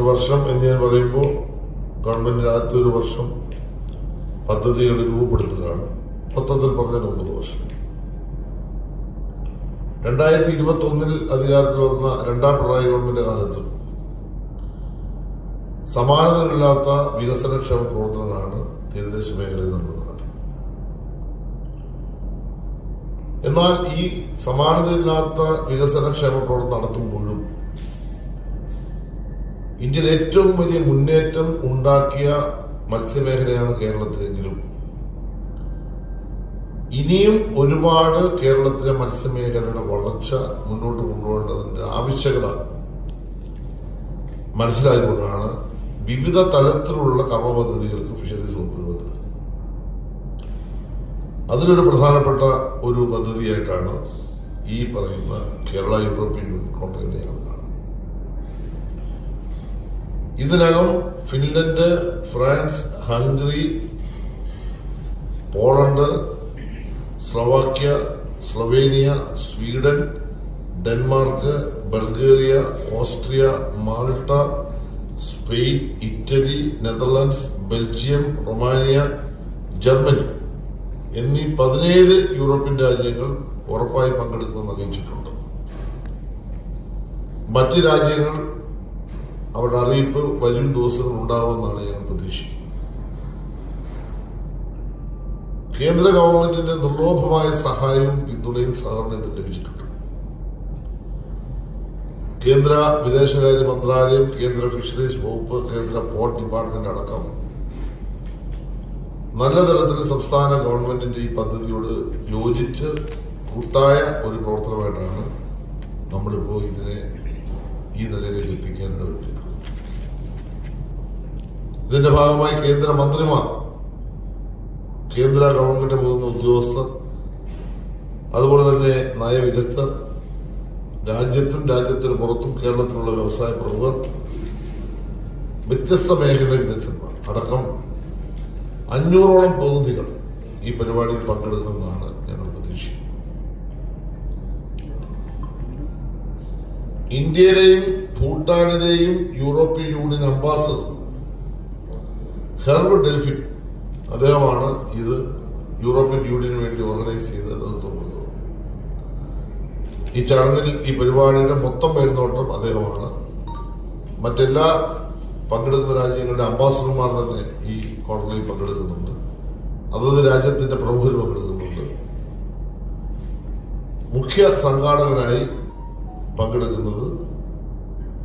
എട്ട് വർഷം എന്ന് ഞാൻ പറയുമ്പോൾ ഗവൺമെന്റ് ആദ്യത്തെ ഒരു വർഷം പദ്ധതികൾ രൂപപ്പെടുത്തുകയാണ് മൊത്തത്തിൽ പറഞ്ഞാൽ ഒമ്പത് വർഷം. രണ്ടായിരത്തി ഇരുപത്തി ഒന്നിൽ അധികാരത്തിൽ വന്ന രണ്ടാം പിണറായി ഗവൺമെന്റ് കാലത്തും സമാനതകളില്ലാത്ത വികസനക്ഷേമ പ്രവർത്തനങ്ങളാണ് തീരദേശ മേഖലയിൽ നമ്മൾ നടത്തുന്നത് എന്നാൽ ഈ സമാനതയില്ലാത്ത വികസനക്ഷേമ പ്രവർത്തനം നടത്തുമ്പോഴും ഇന്ത്യയിൽ ഏറ്റവും വലിയ മുന്നേറ്റം ഉണ്ടാക്കിയ മത്സ്യമേഖലയാണ് കേരളത്തിലെങ്കിലും. ഇനിയും ഒരുപാട് കേരളത്തിലെ മത്സ്യമേഖലയുടെ വളർച്ച മുന്നോട്ട് കൊണ്ടുപോകേണ്ടതിന്റെ ആവശ്യകത മനസ്സിലാക്കിക്കൊണ്ടാണ് വിവിധ തലത്തിലുള്ള കർമ്മ പദ്ധതികൾക്ക് ഫിഷറീസ് വകുപ്പിന് രൂപത്തിൽ അതിലൊരു പ്രധാനപ്പെട്ട ഒരു പദ്ധതിയായിട്ടാണ് ഈ പറയുന്ന കേരള യൂറോപ്യൻ യൂണിയൻ കോൺഗ്രസിനെ കാണുന്നത്. ഇതിനകം Finland France Hungary Poland Slovakia Slovenia Sweden Denmark Bulgaria Austria Malta Spain Italy Netherlands Belgium Romania Germany എന്നീ പതിനേഴ് യൂറോപ്യൻ രാജ്യങ്ങൾ ഉറപ്പായി പങ്കെടുക്കുമെന്ന് അറിയിച്ചിട്ടുണ്ട്. മറ്റ് രാജ്യങ്ങൾ അവരുടെ അറിയിപ്പ് വരും ദിവസങ്ങൾ ഉണ്ടാവുമെന്നാണ് ഞാൻ പ്രതീക്ഷിക്കുന്നത് കേന്ദ്ര ഗവൺമെന്റിന്റെ നിർലോഭമായ സഹായവും പിന്തുണയും സഹകരണത്തിന് ലഭിച്ചിട്ടുണ്ട്. കേന്ദ്ര വിദേശകാര്യ മന്ത്രാലയം കേന്ദ്ര ഫിഷറീസ് വകുപ്പ് കേന്ദ്ര പോർട്ട് ഡിപ്പാർട്ട്മെന്റ് അടക്കം നല്ല തരത്തിൽ സംസ്ഥാന ഗവൺമെന്റിന്റെ ഈ പദ്ധതിയോട് യോജിച്ച് കൂട്ടായ ഒരു പ്രവർത്തനമായിട്ടാണ് നമ്മളിപ്പോ ഇതിനെ ഈ നിലയിലേക്ക് എത്തിക്കാൻ ഇടവരുത്തിയിട്ടുള്ളത് ഇതിന്റെ ഭാഗമായി കേന്ദ്ര മന്ത്രിമാർ കേന്ദ്ര ഗവൺമെന്റ് പോകുന്ന ഉദ്യോഗസ്ഥർ അതുപോലെ തന്നെ നയവിദഗ്ധർ രാജ്യത്തും രാജ്യത്തിന് പുറത്തും കേരളത്തിലുള്ള വ്യവസായ പ്രമുഖർ വ്യത്യസ്ത മേഖല വിദഗ്ധന്മാർ അടക്കം അഞ്ഞൂറോളം പ്രതിനിധികൾ ഈ പരിപാടിയിൽ പങ്കെടുക്കുമെന്നാണ് ഞങ്ങൾ പ്രതീക്ഷിക്കുന്നത്. ഇന്ത്യയിലെയും ഭൂട്ടാനിലെയും European union ambassador Herve Delphin അദ്ദേഹമാണ് ഇത് യൂറോപ്യൻ യൂണിയന് വേണ്ടി ഓർഗനൈസ് ചെയ്ത് നേതൃത്വം കൊടുത്തത് ഈ ചടങ്ങിൽ ഈ പരിപാടിയുടെ മൊത്തം മേൽനോട്ടം അദ്ദേഹമാണ്. മറ്റെല്ലാ പങ്കെടുക്കുന്ന രാജ്യങ്ങളുടെ അംബാസഡർമാർ തന്നെ ഈ കോൺക്ലേവിൽ പങ്കെടുക്കുന്നുണ്ട്. അതത് രാജ്യത്തിന്റെ പ്രമുഖർ പങ്കെടുക്കുന്നുണ്ട്. മുഖ്യ സംഘാടകനായി പങ്കെടുക്കുന്നത്